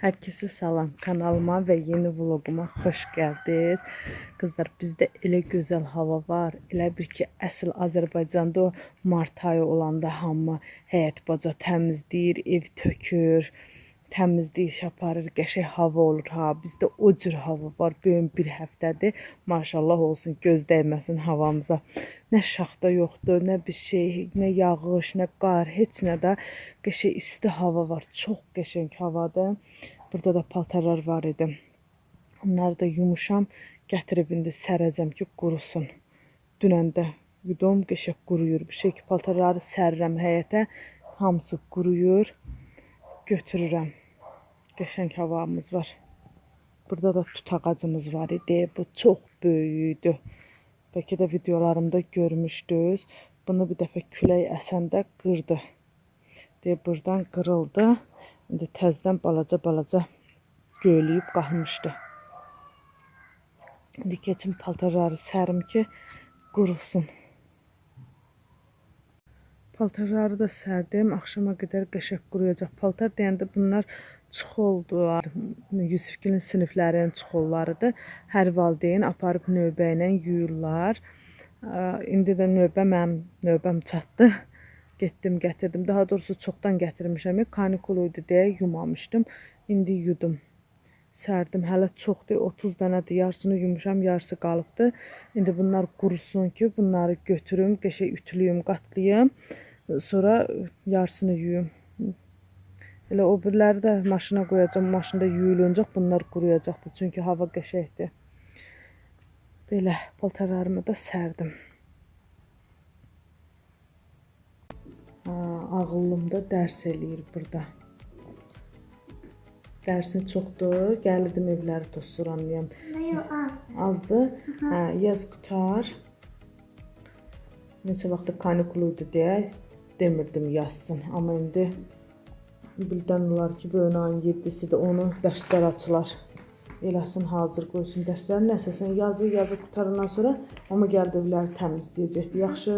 Herkese salam kanalıma ve yeni vloguma hoş geldiniz. Kızlar bizde elə gözəl hava var. Elə bir ki əsl Azərbaycanda o mart ayı olanda hamı həyət baca təmizləyir, ev tökür, təmizləyir, iş aparır, qəşəng hava olur ha. Bizdə o cür hava var. Bu gün bir həftədir. Maşallah olsun, göz dəyməsin havamıza. Nə şaxta yoxdur, nə bir şey, nə yağış, nə qar, heç nə də qəşəng isti hava var. Çox qəşəng havadır. Burada da paltarlar var idi. Onları da yumuşam, gətirib indi sərəcəm ki, qurusun. Dünən də yudum, qəşəng quruyur. Bu şey ki, paltarları sərirəm həyətə, hamısı quruyur. Götürürəm. Qəşəng havamız var. Burada da tut ağacımız var idi. Bu çox böyük idi. Bəlkə də videolarımda görmüşdünüz. Bunu bir dəfə külək əsəndə qırdı. Deyə buradan qırıldı. İndi təzədən balaca-balaca göyləyib qalmışdı. İndi keçim paltarları sərim ki, qurusun. Paltarları da sərdim. Axşama qədər qəşəng quruyacaq. Paltar deyəndə bunlar çuxoldular. Yusifgilin siniflərinin çuxollarıdır. Hər valideyn aparıb növbə ilə yuyurlar. İndi də növbə mənim növbəm çatdı. Getdim, gətirdim. Daha doğrusu çoxdan gətirmişəm. Kanikul idi deyə yumamışdım. İndi yudum. Sərdim. Hələ çoxdur. 30 dənədir. Yarısını yumuşam, yarısı qalıbdı. İndi bunlar qurusun ki, bunları götürüm, qəşəng ütülüyüm, qatlayım. Sonra yarısını yuyum. Elə o biriləri də maşına qoyacağam. Maşında yuyulacaq, bunlar quruyacaqdı. Çünki hava qəşəngdir. Belə paltarlarımı da sərdim. Ha, ağıllımda dərs eləyir burada. Dərsi çoxdur. Gəlirdim evləri yok azdı. Azdır. Hə, yaz qutar. Neçə vaxtdır kanikul idi deyə demirdim yazsın. Amma indi bildən olar ki, bu ayın 7-sidir. Onu dərslər açılar. Eləsin hazır qoysun dərsləri. Nəsə sən yazı yazı qutarandan sonra amma gəlib evləri təmizləyəcəkdi. Yaxşı?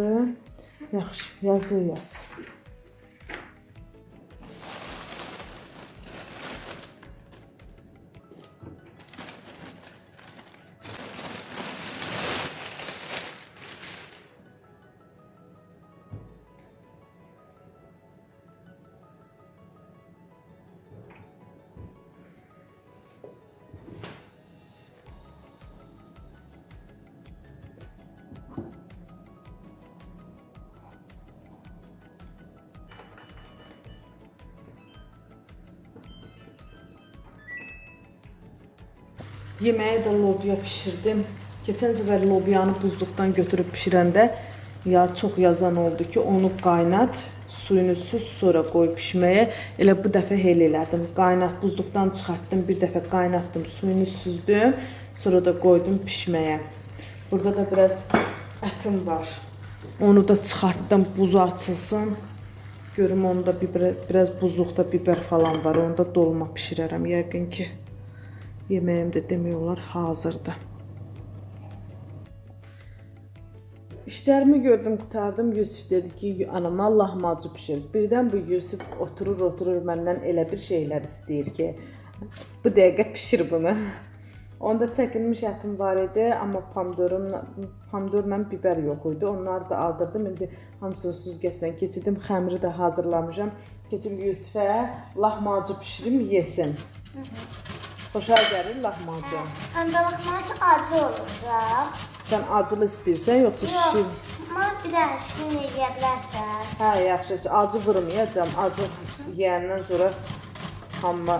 Yaxşı. Yazı yaz. Yeməyi də lobya bişirdim. Keçən səfər lobyanı buzluqdan götürüb bişirəndə ya çox yazan oldu ki, onu qaynat, suyunu süz, sonra qoy bişməyə. Elə bu dəfə hel elədim. Qaynat buzluqdan çıxartdım, bir dəfə qaynatdım, suyunu süzdüm, sonra da qoydum bişməyə. Burada da biraz ətim var. Onu da çıxartdım, buzu açılsın. Görüm onda biber, biraz buzluqda biber falan var. Onda dolma bişirərəm yəqin ki. Yeməyim də demək olar hazırdır. İşlərimi gördüm, qutardım. Yusif dedi ki, anama lahmacun bişir. Birdən bu Yusif oturur, oturur məndən elə bir şeylər istəyir ki, bu dəqiqə bişir bunu. Onda çəkilmiş ətim var idi, amma pomidorum, pomidorla biber yox idi. Onları da aldırdım. İndi hamısını süzgəsinə keçirdim. Xəmiri də hazırlamışam. Keçim Yusifə lahmacun bişirim, yesin. Xoşa gəlir lahmacun. Anda lahmacun acı olacak. Sən acılı istəyirsən yoxsa şir? Yok. Ama bir de şimdi yiyebilirsen. Hə, yaxşı. Acı vurmayacağam. Acı yeyəndən sonra hamma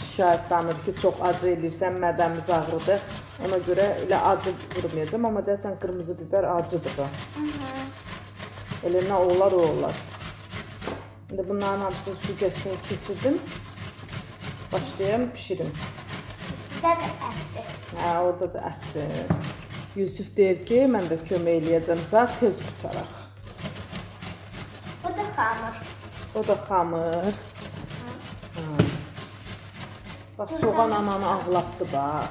şikayətlənir ki, çox acı eləyirsən, mədəmiz ağrıdır. Ona görə elə acı vurmayacağam, amma deyəsən qırmızı biber acıdır da. Elə nə olar, o olar. İndi bunların hamısını su qəsinə keçirdim. Başlayıram bişirim. Bir de etli. Hə, orada da ətdir. Yusuf deyir ki, mən də kömək eləyəcəm sənə, tez qutaraq. Bu da hamur. O da xamır. Hə. Bax, soğan ananı ağlatdı bax.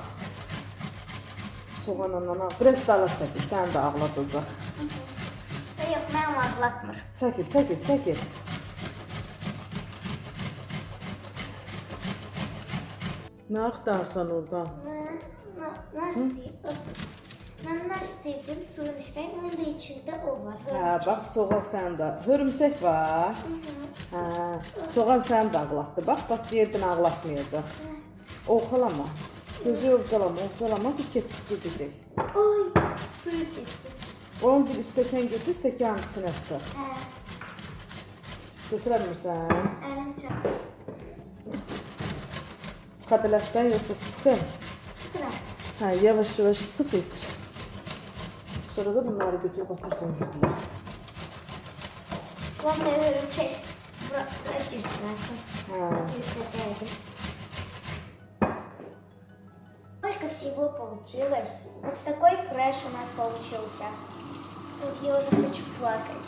Soğan ananı, biraz dala çəkil, səni də ağladacaq. Da yok ben ağlatmır. Çəkil, çəkil, çəkil. Ne aktarsan oradan? Ben na- nar suyu. Ben nar suyu yapıyorum, suyun içmeyim. İçinde o var. Hə, bax soğan sən də. Hörümçək var. Hə, soğan sən də ağlatdı. Bax, bax deyirdim ağlatmayacaq. Oxalama. Gözü ovcalama, ovcalama bir keçib gedəcək. Oy, suyu kesti. Onun bir istəkan götür, istəkanın içinə sıx. Hə, Götürə bilmirsən? Sıxa bilərsən, yoxsa sıxın? Sıxıram. Hə, yavaş-yavaş sıx iç. Sonra da bunları götürüb atarsan zibilə. Ben de. Bırak, bırak götürmesin. Hə. Götürəcəkdim. Сколько всего получилось. Вот такой фреш у нас получился. Тут я уже хочу плакать.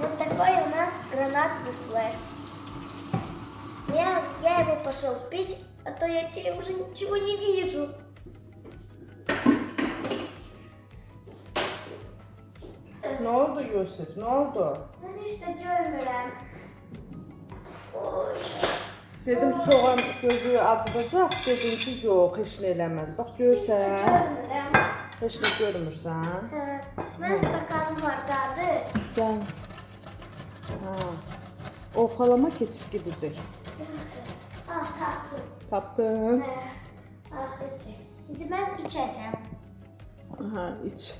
Вот такой у нас гранатовый флеш. Я, я его пошел пить, а то я теперь уже ничего не вижу. Nə oldu Yusuf? Nə oldu? Ben işte görmürəm. Oy. Dedim soğan gözü acıdacaq. Dedim ki, yox, heç nə eləməz. Bax görsən, Görmürəm. heç nə görmürsən. Hə, Mən stakanım var dadı. Sən Ha. o halama geçip gidecek. Ah tatlım. Tatlım. Ah, Şimdi ben içeceğim. Aha iç.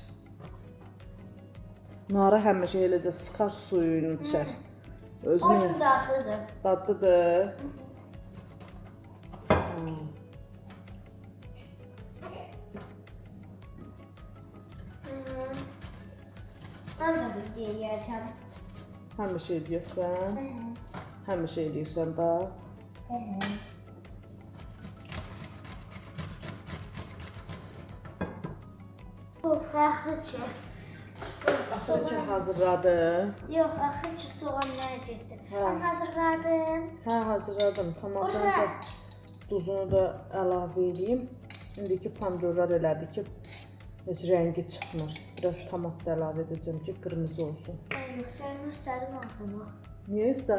Nara həmişə eləcə sıxar suyunu içər. O Özünü çox tatlıdır. Ben de bir diye yiyeceğim. Həmişə şey eləyəsən. Həmişə şey eləyirsən da. Axırçı. Axırçı hazırladım. Yox, axırçı soğanlar getdi. Hə. Hazırladım. Hə, hazırladım. Tamam, da duzunu da əlavə edeyim. İndiki pomidorlar elədi ki, heç rəngi çıxmır. Biraz tomat da əlavə edəcəm ki, qırmızı olsun. Mən yox, sən göstərdim ağlıma. Niyə istə?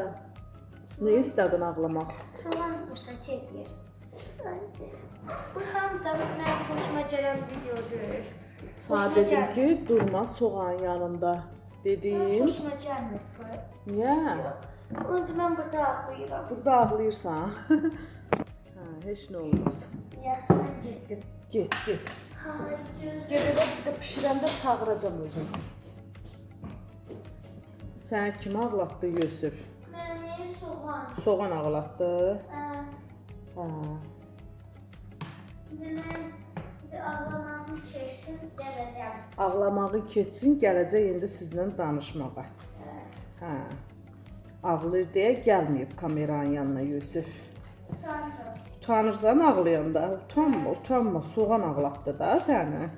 Niyə istədin ağlamaq? Soğan vüsət edir. Bu hamıdan mənim xoşuma gələn videodur. Sənə dedim ki, durma soğan yanında. Dedim. Xoşuma gəlmir bu. Niyə? Özü mən burada ağlayıram. Burada ağlayırsan. hə, heç nə olmaz. Yaxşı, mən getdim. Get, get. Gedəndə bir də bişirəndə çağıracam özüm. Səni kim ağlatdı Yusuf? Məni soğan. Soğan ağlatdı. Hə, Hə. ağlamağım keçsin, gələcəm. Ağlamağı keçsin, gələcək indi sizinlə danışmağa. Hə. Ağlayır deyə gəlməyib kameranın yanına Yusuf. Utandım. Utanırsan ağlayanda. Utanma, utanma. Soğan ağlatdı da səni.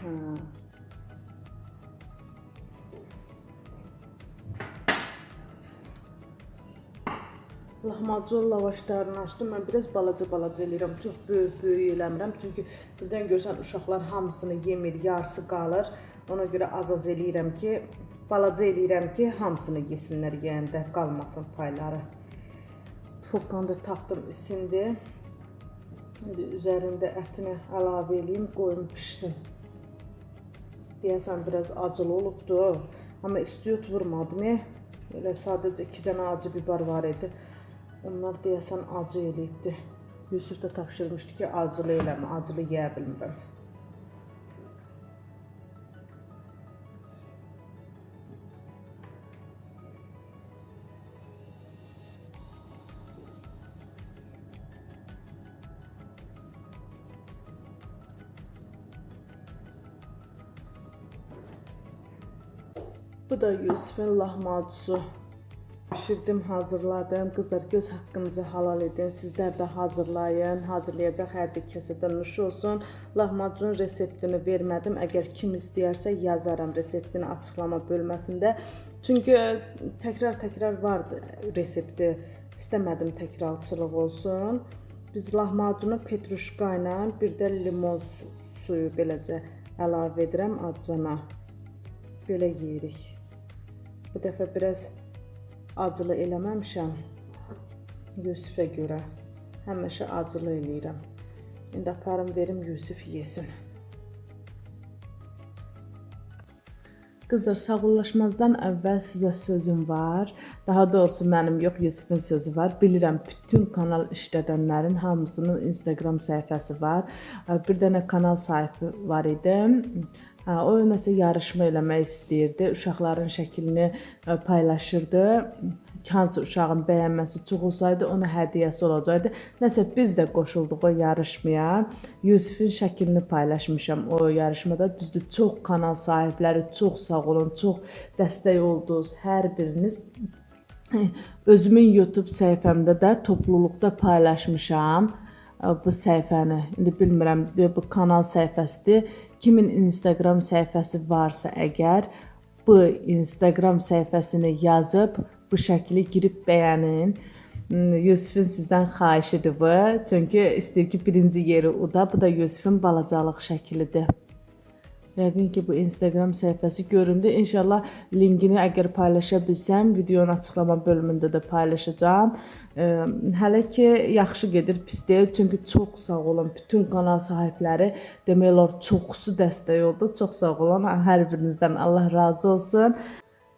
Hə. Lahmacun lavaşlarını açdım. Mən biraz balaca-balaca eləyirəm. Çox böyük-böyük eləmirəm. Çünki birdən görsən uşaqlar hamısını yemir, yarısı qalır. Ona görə az-az eləyirəm ki, balaca eləyirəm ki, hamısını yesinlər yeyəndə qalmasın payları. Tufokdan da tapdım, isindi. İndi üzərində ətini əlavə eləyim, qoyum bişsin. Deyəsən biraz acılı olubdu. Amma istiot vurmadım. e. Elə sadəcə 2 dənə acı biber var idi. Onlar deyəsən acı eləyibdi. Yusuf da tapşırmışdı ki, acılı eləmə, acılı yeyə bilmirəm. Bu da Yusufun lahmacusu. Pişirdim, hazırladım. Qızlar göz haqqınızı halal edin. Sizlər də hazırlayın. Hazırlayacaq hər bir kəsədə nuş olsun. Lahmacun reseptini vermədim. Əgər kim istəyərsə yazaram reseptini açıqlama bölməsində. Çünki təkrar-təkrar vardı resepti. İstəmədim təkrarçılıq olsun. Biz lahmacunu petruşka ilə bir də limon su- suyu beləcə əlavə edirəm acına. Belə yeyirik. Bu dəfə biraz acılı eləməmişəm. Yusifə görə həmişə acılı eləyirəm. İndi aparım verim Yusif yesin. Qızlar, sağollaşmazdan əvvəl sizə sözüm var. Daha doğrusu mənim yox, Yusifin sözü var. Bilirəm, bütün kanal işlədənlərin hamısının Instagram səhifəsi var. Bir dənə kanal sahibi var idi. O nəsə yarışma eləmək istəyirdi. Uşaqların şəklini paylaşırdı. Hansı uşağın bəyənməsi çox olsaydı, ona hədiyyəsi olacaqdı. Nəsə biz də qoşulduq o yarışmaya. Yusifin şəklini paylaşmışam o yarışmada. Düzdür, çox kanal sahibləri çox sağ olun, çox dəstək oldunuz hər biriniz. Özümün YouTube səhifəmdə də topluluqda paylaşmışam bu səhifəni. İndi bilmirəm bu kanal səhifəsidir. Kimin Instagram səhifəsi varsa əgər bu Instagram səhifəsini yazıb bu şəkli girib bəyənin. Hmm, Yusifin sizdən xahişidir bu. Çünki istəyir ki, birinci yeri uda. Bu da Yusifin balacalıq şəklidir. Yəqin ki, bu Instagram səhifəsi göründü. İnşallah linkini əgər paylaşa bilsəm, videonun açıqlama bölümündə də paylaşacağam. Hələ ki, yaxşı gedir, pis deyil. Çünki çox sağ olun bütün kanal sahibləri, demək olar çoxusu dəstək oldu. Çox sağ olun hər birinizdən. Allah razı olsun.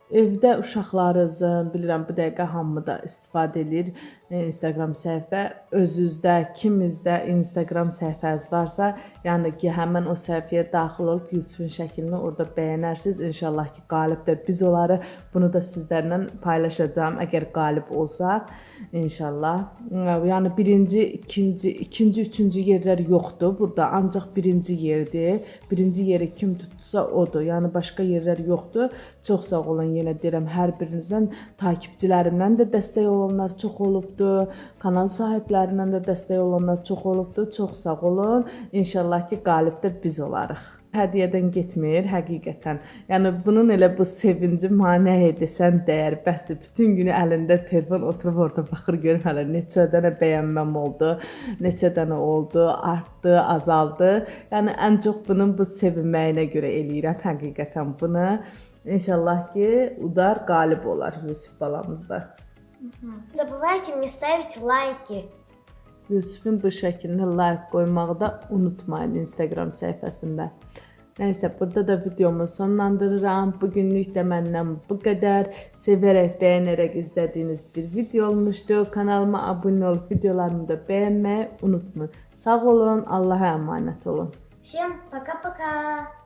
Evdə uşaqlarınızın, bilirəm bu dəqiqə hamı da istifadə edir e, Instagram səhifə. Özünüzdə, kimizdə Instagram səhifəniz varsa, yəni ki, həmin o səhifəyə daxil olub Yusufun şəklini orada bəyənərsiniz. İnşallah ki, qalib də biz olarıq. Bunu da sizlərlə paylaşacağam əgər qalib olsaq. İnşallah. Yəni birinci, ikinci, ikinci, üçüncü yerlər yoxdur. Burada ancaq birinci yerdir. Birinci yeri kim tutsa odur. Yəni başqa yerlər yoxdur. Çox sağ olun yenə deyirəm hər birinizdən takipçilərimdən də dəstək olanlar çox olubdu. Kanal sahiblərindən də dəstək olanlar çox olubdu. Çox sağ olun. İnşallah ki, qalib də biz olarıq Hədiyyədən getmir həqiqətən. Yəni bunun elə bu sevinci mənə edesən dəyər. Bəsdir. Bütün günü əlində telefon oturub orada baxır görür hələ neçə dənə bəyənməm oldu, neçə dənə oldu, artdı, azaldı. Yəni ən çox bunun bu sevinməyinə görə eləyirəm həqiqətən bunu. İnşallah ki, udar qalib olar Yusuf balamız da. Не забывайте мне ставить лайки. Yusufun bu şəklini like qoymağı da unutmayın Instagram səhifəsində. Nəysə, burada da videomu sonlandırıram. Bu günlük də məndən bu qədər. Sevərək, bəyənərək izlədiyiniz bir video olmuşdu. Kanalıma abunə olub videolarımı da bəyənməyi unutmayın. Sağ olun, Allah'a əmanət olun. Всем пока-пока.